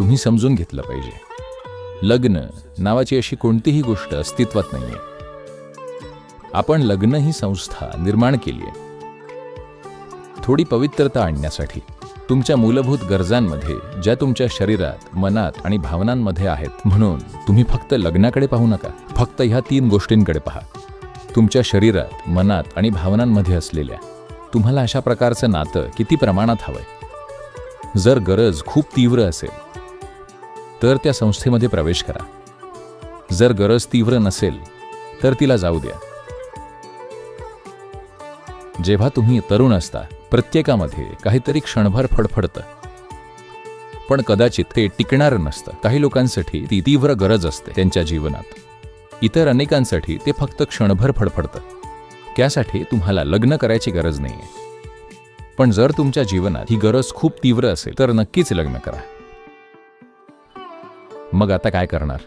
तुम्ही समजून घेतलं पाहिजे. लग्न नावाची अशी कोणतीही गोष्ट अस्तित्वात नाहीये. आपण लग्न ही संस्था निर्माण केली आहे. थोडी पवित्रता आणण्यासाठी तुमच्या मूलभूत गरजांमध्ये ज्या तुमच्या शरीरात मनात आणि भावनांमध्ये आहेत म्हणून तुम्ही फक्त लग्नाकडे पाहू नका. फक्त ह्या तीन गोष्टींकडे पहा. तुमच्या शरीरात मनात आणि भावनांमध्ये असलेल्या तुम्हाला अशा प्रकारचं नातं किती प्रमाणात हवंय? जर गरज खूप तीव्र असेल तर त्या संस्थेमध्ये प्रवेश करा. जर गरज तीव्र नसेल तर तिला जाऊ द्या. जेव्हा तुम्ही तरुण असता प्रत्येकामध्ये काहीतरी क्षणभर फडफडतं. पण कदाचित ते टिकणार नसतं. काही लोकांसाठी ती तीव्र गरज असते त्यांच्या जीवनात. इतर अनेकांसाठी ते फक्त क्षणभर फडफडतं. त्यासाठी तुम्हाला लग्न करायची गरज नाहीये. पण जर तुमच्या जीवनात ही गरज खूप तीव्र असेल तर नक्कीच लग्न करा. मग आता काय करणार?